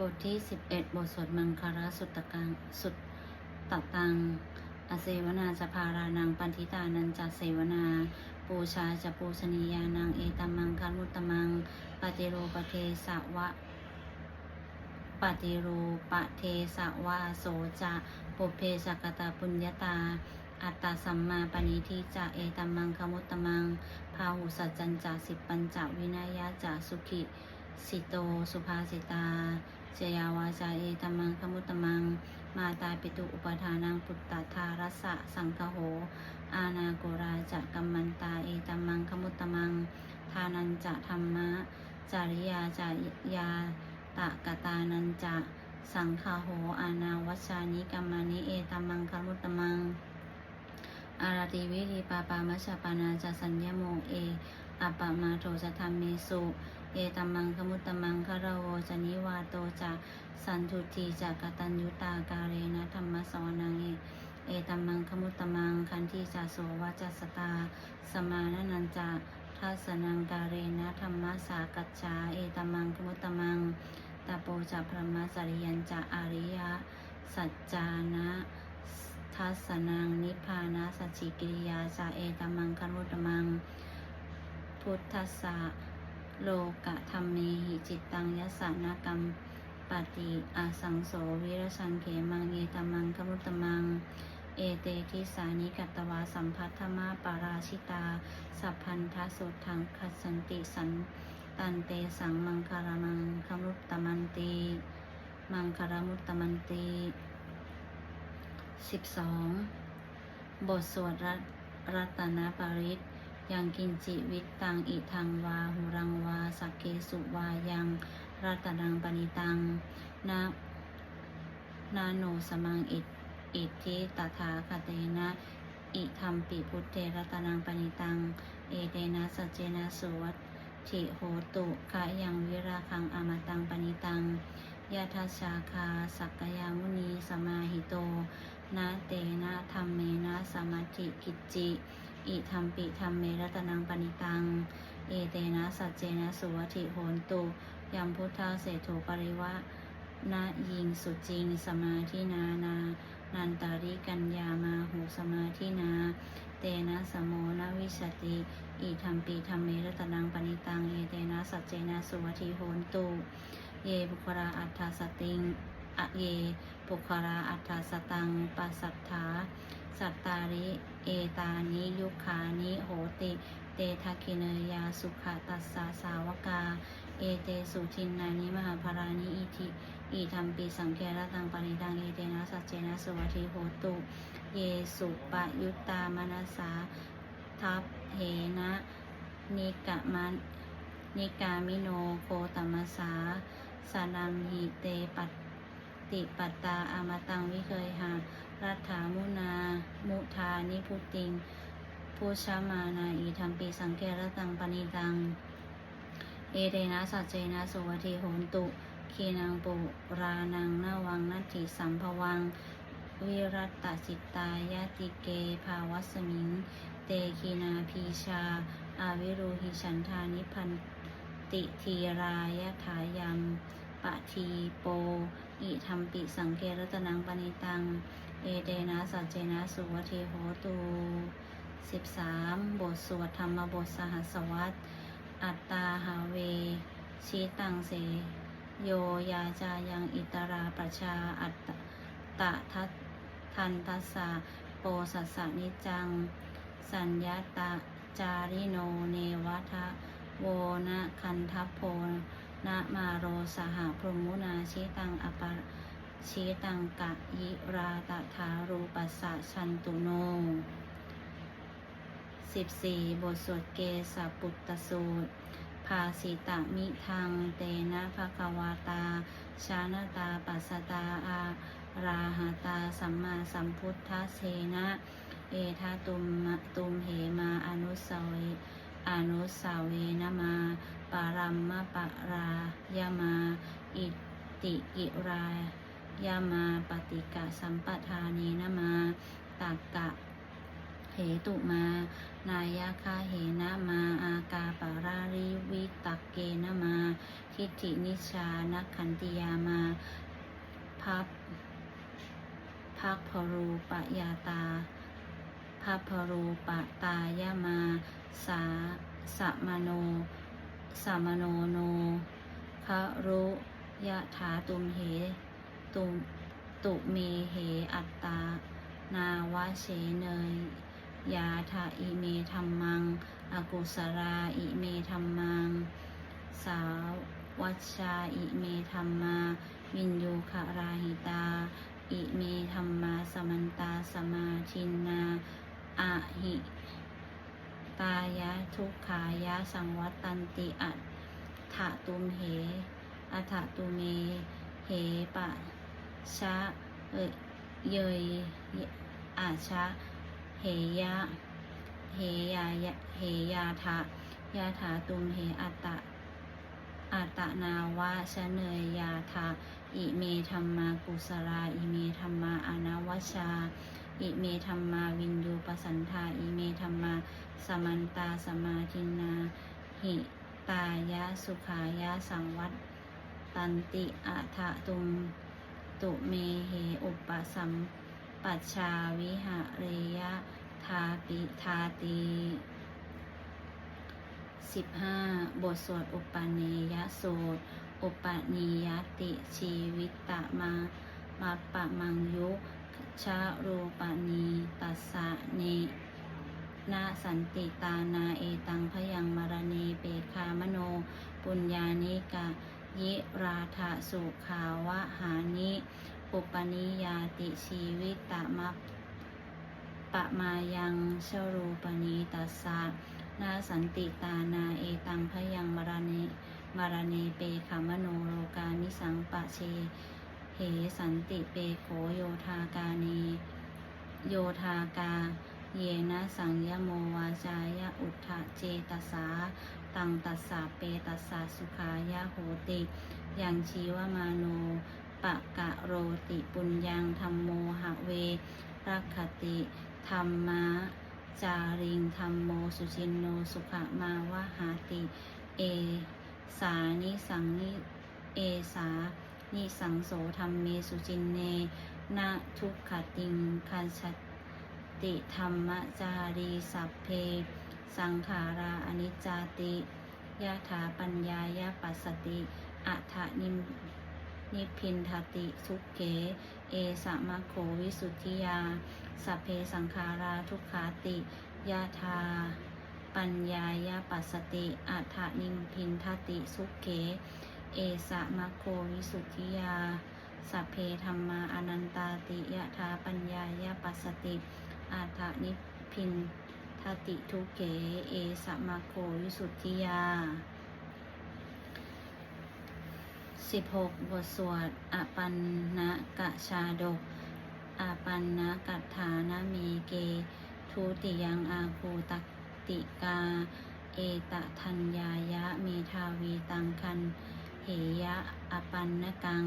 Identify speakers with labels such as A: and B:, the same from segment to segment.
A: บทที่ 11 บทสวดมังคาราสุตตกังสุตตตัง อเสวนาจะพารานังปันทิตานันจะเสวนา ปูชาจะปูชนียานังเอตัมมังคันมุตตมัง ปฏิโรปเทสะวะ ปฏิรูปเทสะวะโสจะปุเพสกตาปุญญาตา อัตตาสัมมาปณิทิจะเอตัมมังคมุตตมัง พาหุสัจจันจะสิปัญจวินายะจะสุขิสิโตสุภาสิตา จยาวาจาเอตัมังคมุตตมัง มาตาปิตุอุปทานังปุตตทารัสสะสังคโห อาณาโกราจะกัมมันตาเอตัมังคมุตตมัง ทานันจะธรรมะ จาริยาจายาตะกตานันจะสังคโห อาณาวัชานิกัมมานิเอตัมังคมุตตมัง อาราติวิริปาปามัชปานาจะสัญญโมเออปปมาโทจะธรรมเมสุ ตัมมังคมุตตมังคารโวจนิวาโตจะสันทุทีจะกตัญยุตาการเรนะธรรมสวนังเอเอตัมมังคมุตตมังคันทีจะโสวัจสตา สมานันันจะทัสนังการเรนะธรรมสากัจจาเอตัมมังคมุตตมังตาโปจะพระมจริยันจะอาริยะ สัจจานะทัสนังนิพพานะสัจจิกิริยาจะเอตัมมังคมุตตมัง พุทธสสะ โลกะธรรมเมหิจิตตังยัสสนกรรมปฏิอาสังโสวิรชังเขมังเอตมังคมุตตมัง เอเตทิสานิกัตตวาสัมพัทธมาปาราชิตา สัพพันธสุทังคัสสันติสันตันเตสังมังคารมังคมุตตมันติมังคารมุตตมันติสิบสองบทสวดรัตนปาริตยังกินจิวิตตังอิทังวาหุร เกสุวายังรัตนังปณิตังนะนาโนสมังอิอิทธิตถาคเตนะ อิธรรมปิพุทเทรัตนังปณิตัง เอเตนะสัจเจนะสุวัตถิโหตุขะยังวิราคังอมตังปณิตังยะทัสสาคาสักกยามุนีสมาหิโตนะเตนะธรรมเมนะสมาธิกิจจิ อิธรรมปิธรรมเมรัตนังปณิตัง เอเตนะสัจเจนะสุวัติโหนตุยัมพุทธาเศรษฐปริวะนะยิงสุจิงสมาธินานานันตาริกัญญามาหูสมาธินา เตนะสมโมนวิสติ อิธรรมปิธรรมเมรตนังปณิตัง เอเตนะสัจเจนะสุวัติโหนตุ เยบุคราอัฏฐสติงอะเยปุคราอัฏฐสตังปัสสัทธาสัตตาริ เอตานิยุคานิโหติ เตทักขิเนยาสุขตัสสาสาวกา เอเตสุทินนานิมหาภารานิอิทิอิธรรมปีสังเครตังปณิตังเอเตนะสัจเจนะสุวัติโหตุ เยสุปะยุตตามนัสสาทัพเหนะนิกะมันนิกามิโนโคตมัสสาสนัมหิเตปัตติปัตตาอมตังวิเคยหารัฐามุนา มุทานิพุติง พุชามานาอีธรรมปีสังเกรตังปณิตัง เอเดนะสัจเจนะสุวัติโหนตุคีนังปุรานังนาวังนัตถิสัมภวัง วิรัตตจิตายาติเกภาวัสมิง เตคีนาพีชา อาวิรูหิฉันทานิพันติทีรายถายัมปะทีโป อิธรรมปิสังเกรตนังปณิตัง เอเดนะสัจเจนะสุวัติโหตู สิบสามบทสวดธรรมบทสหัสวัตอัตตาหาเว ชีตังเส โยยาจายังอิตราประชาอัตตะทัตทันทัสสะโปสัสสะนิจัง สัญญาตาจาริโนเนวัทะโวนะคันทัพโพนะมาโรสหพรมุนาชิตังอปาชิตังกะยิราตถารูปัสสะชันตุโน 14 บทสวดเกสาปุตตสูตร ภาสิตามิทางเตนะภควาตา ชานตาปัสตาอาราหาตาสัมมาสัมพุทธเสนะ เอทาตุมตุมเหมาอนุสเวอนุสาเวนะมาปารัมมะปะรายามา อิติกิรายามาปฏิกะสัมปทานีนะมาตากกะ ตุมานายาคาเหนะมาอากาปาราริวิตักเกนะมา ทิฏฐินิชานักขันติยามาพับพักพรูปยาตาพัพรูปตายามาสาสะมโนสามโนโนคะรุยะถาตุมเหตุมตุเมเหอัตตานาวะเชเนย ยาทาอิเมธรรมังอากุสราอิเมธรรมัง สาววัชชาอิเมธรรมา วินยูคาราหิตา อิเมธรรมาสมันตาสมาชินนาอะหิตายะทุกขายะสังวัตตันติอัตถะตุมเหอัฏฐตุเม เหปะชะเอยเยยอาชะ เหยะเหยายะเหยาทะยาถาตุมเหอัตตะอัตนาวะชะเนยยาทะอิเมธรรมากุสราอิเมธรรมาอานาวชา อิเมธรรมาวินยูปสันธาอิเมธรรมาสมันตาสมาทินา หิตายะสุขายะสังวัตตันติอะทะตุม ตุเมเหอุปสัม ปัชชาวิหะเรยะทาปิทาตีสิบห้าบทสวดอุปเนยสูตร อุปนิยติชีวิตตะมามาปะมังยุชารูปนีตัสสะเนนาสันติตานาเอตังพยังมารณีเปคามโน ปุญญานิกะ ยิราธาสุขาวะหานิ อุปนิยาติชีวิตตะมัปะมายังชรูปนีตัสสะนาสันติตานาเอตังพยังมรณีมารณีเปขามโนโลกามิสังปะเชเหสันติเปโขโยธากาเนโยธากา เยนะสังยโมวาจายะอุทธะเจตสา ตังตัสสะเปตัสสะสุขายะโหติ ยังชีวมาโน ปะกะโรติปุญญังธรรมโมหะเวรักขติธรรมะจาริงธรรมโมสุจินโนสุขมาวหาติ เอสานิสังนิเอสานิสังโสธรรมเมสุจินเนนะทุกขติงคันชติธรรมจารีสัพเพ สังขาราอนิจจติยะถาปัญญายะปัสสติอัฏฐนิม นิพพินทติสุเกเอสะมะโควิสุทธิยาสัพเพสังขาราทุกขาติยะธาปัญญายะปัสสติอัฏฐนิพินทติสุเกเอสะมะโควิสุทธิยาสัพเพธรรมาอนันตาติยะธาปัญญายะปัสสติอาทานิพพินทติทุเกเอสะมาโควิสุทธิยา สิบหกบทสวดอปันนะกะชาดกอปันนะกัตถานะเมเก ทุติยังอาคูตติกา เอตะทัญญายะเมทาวีตังคัน เหยะอปันนะกัง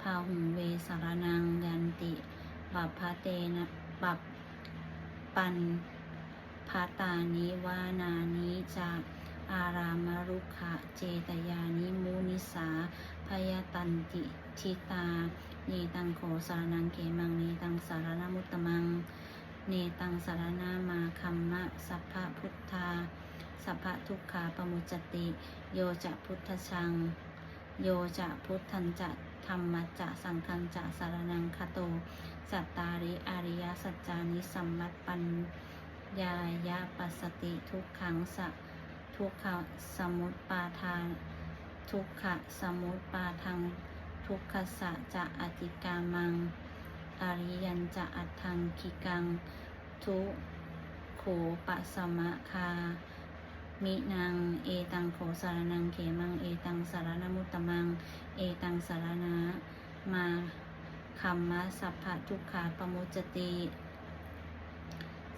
A: พาหุงเวสารนังยันติ บัพพะเตนะบัพปันพาตานิวานานิจาก อารามรุขะเจตยานิมุนิสาพยตันติทิตา เนตังโขสารนังเขมังเนตังสารนามุตตมัง เนตังสารนามาคัมมะสัพพะพุทธา สัพพะทุกขาปมุจติ โยจะพุทธชัง โยจะพุทธันจะธรรมจะสังคันจะสารนังคโต สัตตาริอาริยสัจจานิสัมมัตปัญญายาปัสสติทุกขังสะ ทุกขะสมุตปาทานทุกขะสมุตปาทัง ทุกขสะจะอติกามัง อริยันจะอัตถังคิกัง ทุโขปะสมะคา มินังเอตังโขสารนังเขมัง เอตังสารนมุตตมัง เอตังสารนามาคัมมะสัพพะทุกขาปมุจติ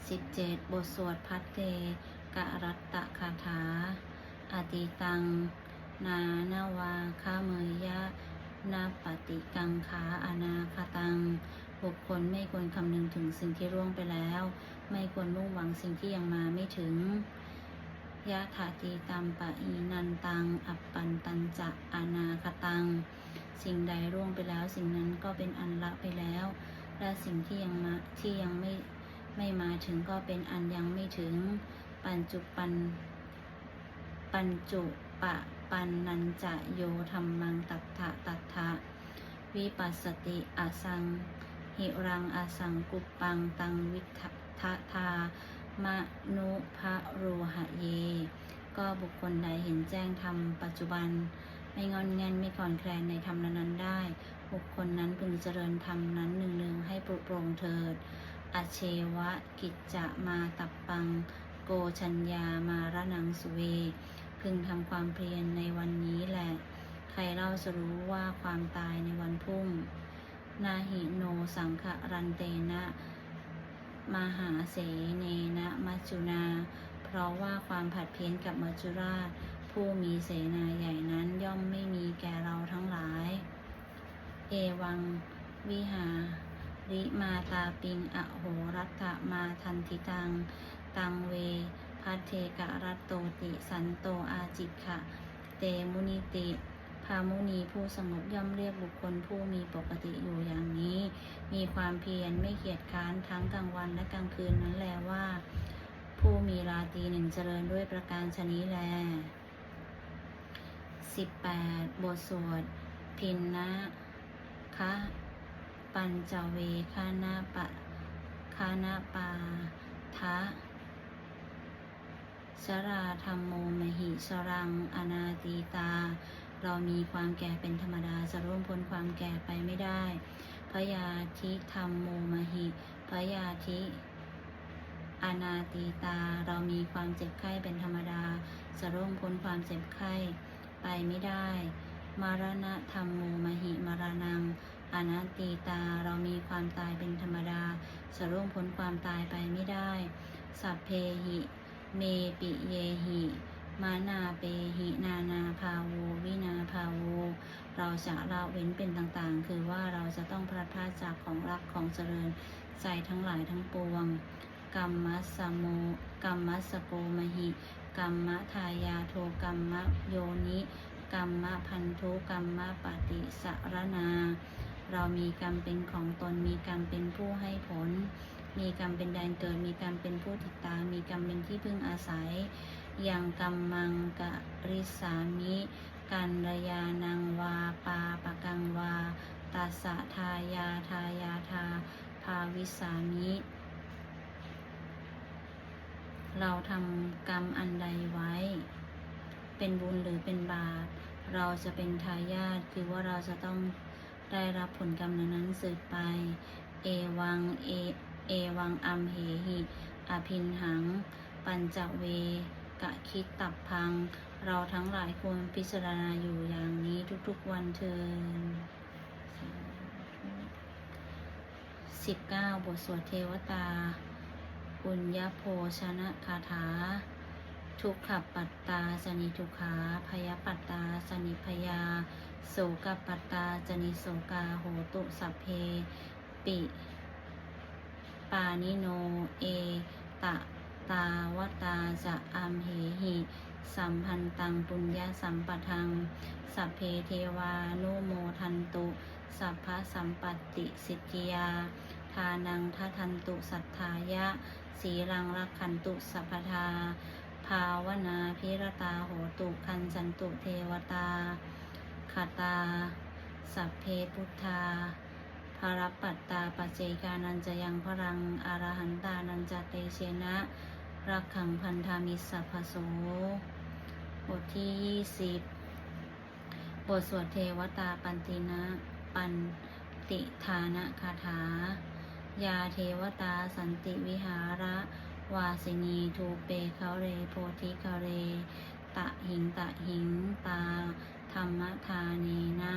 A: สิบเจ็ดบทสวดพัทเต กะรัตตะคาถา อติตัง นานาวาคาเมยยะนาปฏิกังขาอนาคตัง บุคคลไม่ควรคำนึงถึงสิ่งที่ร่วงไปแล้ว ไม่ควรมุ่งหวังสิ่งที่ยังมาไม่ถึงยะถาตีตัมปะอีนันตัง อัปปันตันจะอนาคตัง สิ่งใดร่วงไปแล้ว สิ่งนั้นก็เป็นอันละไปแล้ว และสิ่งที่ยังมาที่ยังไม่ไม่มาถึงก็เป็นอันยังไม่ถึง ปัญจุปัน ปัญจุปะปันนันจะโยธรรมังตัทธะตัทธะวิปัสสติอาสังหิรังอาสังกุปปังตังวิทะทะทามะนุภะโรหะเย ก็บุคคลใดเห็นแจ้งธรรมปัจจุบัน ไม่งอนแงนไม่คลอนแคลนในธรรมนั้นได้ บุคคลนั้นพึงเจริญธรรมนั้นหนึ่งๆให้ปรุโปรงเถิด อเชวะกิจจะมาตับปัง โกชัญญามาระนังสุเว พึงทำความเพียรในวันนี้แหละ ใครเล่าจะรู้ว่าความตายในวันพุ่ง นาหิโนสังขรันเตนะ มหาเสเนนะมัจจุนา เพราะว่าความผัดเพี้ยนกับมัจจุราช ผู้มีเสนาใหญ่นั้นย่อมไม่มีแก่เราทั้งหลาย เอวัง วิหาริมาตาปิง อโหรัตมาทันทิตัง ตังเวพัทเทกะรัตโตติสันโตอาจิกขะ เตมุนิติพามุนีผู้สงบย่อมเรียกบุคคลผู้มีปกติอยู่อย่างนี้ มีความเพียรไม่เกียจค้านทั้งกลางวันและกลางคืนนั้นแลว่า ผู้มีราตรีหนึ่งเจริญด้วยประการชนี้แล 18 บทสวด พินนะคะปัญจเวคานาปะคานาปาทะ ชราธรรมโมมหิสรัง อนาตีตา เรามีความแก่เป็นธรรมดาจะร่วมพ้นความแก่ไปไม่ได้พยาธิธรรมโมมหิพยาธิอนาตีตา เรามีความเจ็บไข้เป็นธรรมดาจะร่วมพ้นความเจ็บไข้ไปไม่ได้ มารณะธรรมโมมหิมารนัง อนัตตีตา เรามีความตายเป็นธรรมดาจะร่วงพ้นความตายไปไม่ได้ สัพเพหิ เมปิเยหิมานาเปหินานาภาโววินาภาโวเราจะละเว้นเป็นต่างๆ คือว่าเราจะต้องพลัดพรากจากของรักของเจริญใจทั้งหลายทั้งปวงกัมมัสโมกัมมัสโกมหิกัมมะทายาโทกัมมะโยนิกัมมะพันธุกัมมะปฏิสารนา เรามีกรรมเป็นของตนมีกรรมเป็นผู้ให้ผล มีกรรมเป็นแดนเกิด มีกรรมเป็นผู้ติดตาม มีกรรมเป็นที่พึ่งอาศัย อยังกรรมมังกะริสามิกันรยานังวาปาปะกังวาตัสะทายาทายาทาภาวิสามิ เราทำกรรมอันใดไว้ เป็นบุญหรือเป็นบาป เราจะเป็นทายาทคือว่าเราจะต้องได้รับผลกรรมนั้นสืบไป เอวังเอ เอวังอัมเหหิอภินหัง ปัญจเวกะคิดตับพัง เราทั้งหลายควรพิจารณาอยู่อย่างนี้ทุกๆวันเทินสิบเก้าบทสวดเทวตา ปุญญโภชนะคาถา ทุกขปัตตาสนิทุขาพยปัตตาสนิพยา โสกปัตตาจนิโสกาโหตุสัพเพ ปิ ปานิโน เอตะตาวตาจะอัมเหหิ สัมพันตังปุญญาสัมปทัง สัพเพเทวานุโมทันตุ สัพพะสัมปติสิทธิยา ทานังทัทันตุสัทธายะ สีรังรักขันตุสัพพทา ภาวนาพิรตาโหตุคันจันตุเทวตาคตา สัพเพพุทธา ภารปัตตาปัจเจกานันจะยังพรังอารหันตานันจะเตเชนะรักขังพันธามิสัพพโสบทที่ยี่สิบบทสวดเทวตาปันตินะปันติทานะคาถา ยาเทวตาสันติวิหาระวาสินีทูเปเขาเรโพธิเขาเร ตะหิงตะหิงตา ธรรมทาเนนะ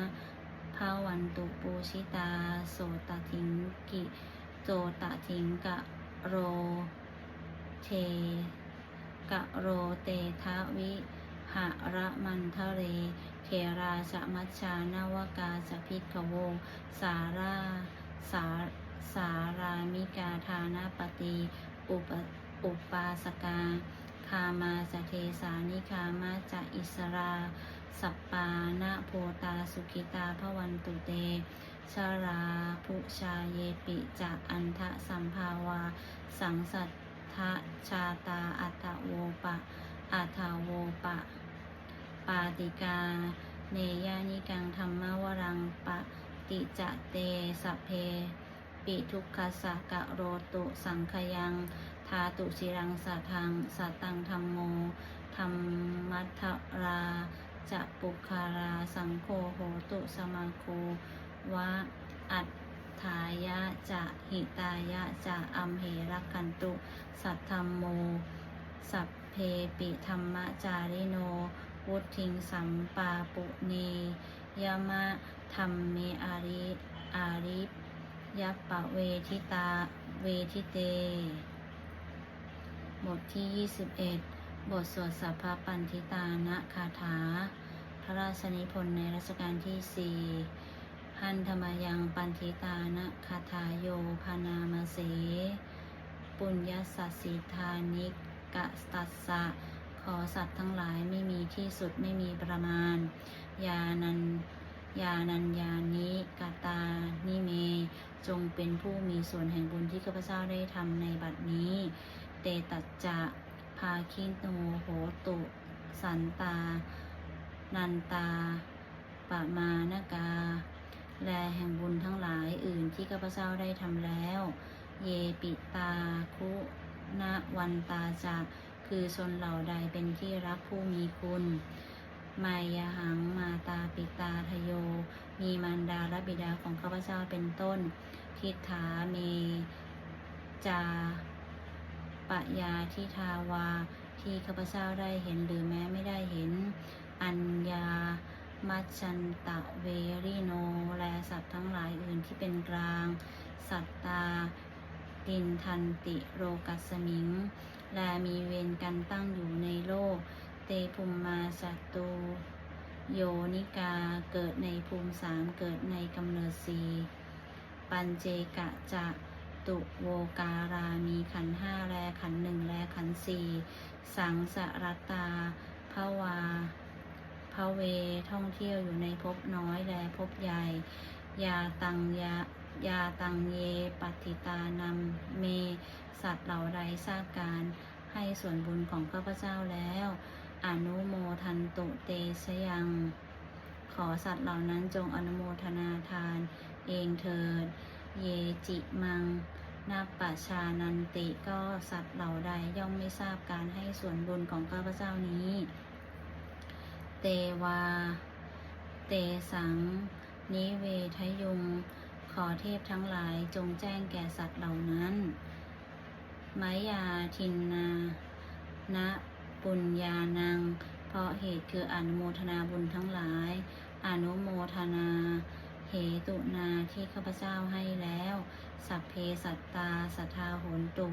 A: าวันตุปูชิตา โสตทิงกิโจตทิงกะโรเทกะโรเตทะวิหะระมันทะเรเทราชมัชชานาวกาสพิกขโว สาราสาสารามิกาทานาปฏิอุปอุปาสกา คามาจเทสานิคามาจะอิสรา สัปปานะโพตาสุขิตาพวันตุเตชาราภุชาเยปิจากอันทะสัมภาวา สังสัทธะชาตาอัตโวปะอัตโวปะ ปาติกา เนยานิกังธรรมวรังปะติจะเตสพเพ ปิทุกขสะกะโรตุสังขยังทาตุชิรังสัทังสัตังธรรมโมธรรมัทรา จะปุคาราสังโฆโหตุสมาโควะอัตถายะจะหิตายะจะอัมเหรักขันตุ สัทธรรมโม สัพเพปิธรรมจาริโน วุทิงสัมปาปุเนยมะธรรมเมอาริอาริยัปปะเวทิตาเวทิเต บทที่ 21 บทสวดสัพพปันธิตานะคาถา พระราชนิพนธ์ในรัชกาลที่สี่หันธรรมยังปันธิตานะคาถาโยพานามเส ปุญญสัสสิธานิกะตัสสะ ขอสัตว์ทั้งหลายไม่มีที่สุดไม่มีประมาณ ยานันยานัญญานิกาตานิเม จงเป็นผู้มีส่วนแห่งบุญที่ข้าพเจ้าได้ทำในบัดนี้ เตตัจจะาคิโนโหตุ สันตา นันตาปะมานกา แลแห่งบุญทั้งหลายอื่นที่ข้าพเจ้าได้ทำแล้ว เยปิตาคุณวันตาจะคือชนเหล่าใดเป็นที่รักผู้มีคุณมายาหังมาตาปิตาทโย มีมารดาและบิดาของข้าพเจ้าเป็นต้น ทิฏฐาเมจา ปะยาทิทาวา ที่ข้าพเจ้าได้เห็นหรือแม้ไม่ได้เห็น อัญญามัจันตะเวริโน และสัตว์ทั้งหลายอื่นที่เป็นกลาง สัตตาดินทันติโรกัสมิง และมีเวรกันตั้งอยู่ในโลก เตภุมมาสัตตูโยนิกาเกิดในภูมิสามเกิดในกำเนิดสีปัญเจกะจะ ตุโวการามีขันห้าแลขันหนึ่งแลขันสี่สังสรตาภาวาภเวท่องเที่ยวอยู่ในภพน้อยแลภพใหญ่ ยาตังยายาตังเยปฏิตานำเม สัตว์เหล่าใดทราบการให้ส่วนบุญของข้าพเจ้าแล้ว อนุโมทันตุเตชยัง ขอสัตว์เหล่านั้นจงอนุโมทนาทาน เองเถิด เยจิมัง นาปชานันติก็สัตว์เหล่าใดย่อมไม่ทราบการให้ส่วนบุญของข้าพเจ้านี้ เตวา เตสัง นิเวทยุง ขอเทพทั้งหลายจงแจ้งแก่สัตว์เหล่านั้นไมยาทินนาณปุญญานัง เพราะเหตุคืออนุโมทนาบุญทั้งหลาย อนุโมทนา เหตุนาที่ข้าพเจ้าให้แล้ว สัพเพสัตตาสัทธาโหนตุ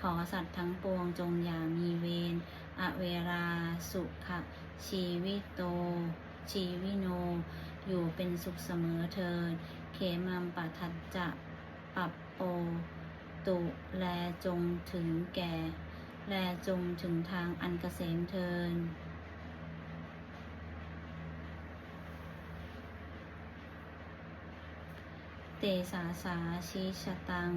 A: ขอสัตว์ทั้งปวงจงอย่ามีเวรอเวราสุขะชีวิโต ชีวิโน อยู่เป็นสุขเสมอเทินเขมัมปัทัจจะปัปโป ตุแลจงถึงแก่ แลจงถึงทางอันเกษมเทิน เตสาสาชิชะตัง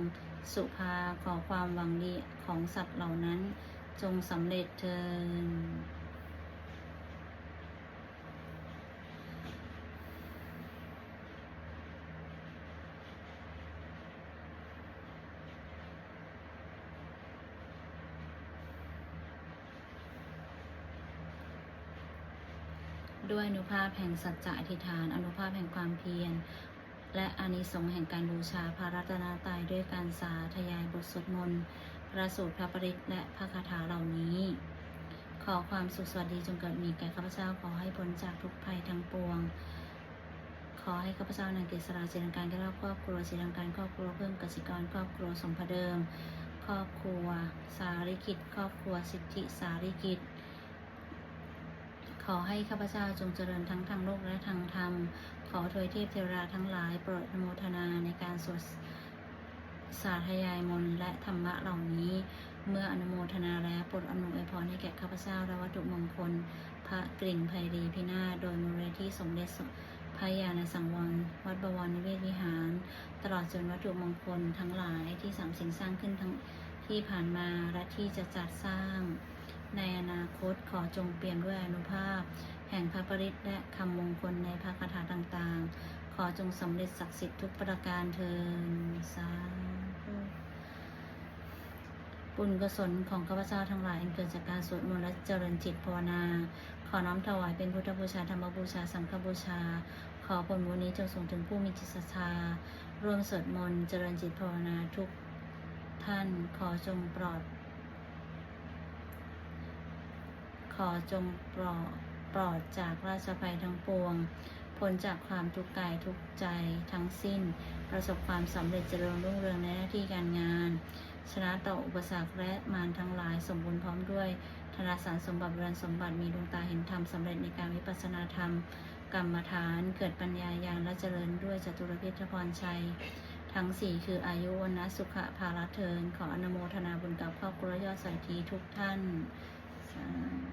A: สุภาขอความหวังดีของสัตว์เหล่านั้น จงสำเร็จเทินด้วยอนุภาพแห่งสัจจะอธิษฐาน อนุภาพแห่งความเพียร และอานิสงส์แห่งการบูชาพระรัตนตรัยด้วยการสาธยายบทสวดมนต์พระสูตรพระปริตและพระคาถาเหล่านี้ ขอความสุขสวัสดีจงเกิดมีแก่ข้าพเจ้าขอให้พ้นจากทุกภัยทั้งปวง ขอให้ข้าพเจ้านางเกษราศิรังการแก้วครอบครัวศิรังการครอบครัวเพิ่มกสิกรครอบครัวสมพเดิม ครอบครัว สาริกิจครอบครัวสิทธิสาริกิจขอให้ข้าพเจ้าจงเจริญทั้งทางโลกและทางธรรม อถวยเทพเทวราทั้งหลายโปรดอนุโมทนาในการสวดสาธยายมนและธรรมะเหล่านี้ เมื่ออนุโมทนาแล้วโปรดอำนวยพรให้แก่ข้าพเจ้าและวัตถุมงคล พระกลิ่นไพรีพินาศโดยมูลนิธิสมเด็จพระยาณสังวรวัดบวรนิเวศวิหาร ตลอดจนวัตถุมงคลทั้งหลายที่สามสิ่งสร้างขึ้นทั้งที่ผ่านมาและที่จะจัดสร้าง ในอนาคตขอจงเปี่ยมด้วยอนุภาพ ห่งพระปริตรและคำมงคลในพระคาถาต่างๆ ขอจงสำเร็จศักดิ์สิทธิ์ทุกประการเทินสาธุบุญกุศลของข้าพเจ้าทั้งหลายเกิดจากการสวดมนต์และเจริญจิตภาวนา ขอน้อมถวายเป็นพุทธบูชาธรรมบูชาสังฆบูชา ขอผลบุญนี้จงส่งถึงผู้มีจิตศรัทธาร่วมสวดมนต์เจริญจิตภาวนาทุกท่านขอจงปลอด ขอจงปลอด ปลอดจากราชภัยทั้งปวงพ้นจากความทุกข์กายทุกใจทั้งสิ้น ประสบความสำเร็จเจริญรุ่งเรืองในหน้าที่การงาน ชนะต่ออุปสรรคและมารทั้งหลายสมบูรณ์พร้อมด้วยธนสารสมบัติเรือนสมบัติมีดวงตาเห็นธรรมสำเร็จในการวิปัสสนาธรรม กรรมฐาน เกิดปัญญาญาณและเจริญด้วยจตุรพิทพรชัย ทั้งสี่คืออายุวันะสุขภาละเทิน ขออนุโมทนาบุญกับครอบครัวยอดสายทีทุกท่าน สาธุ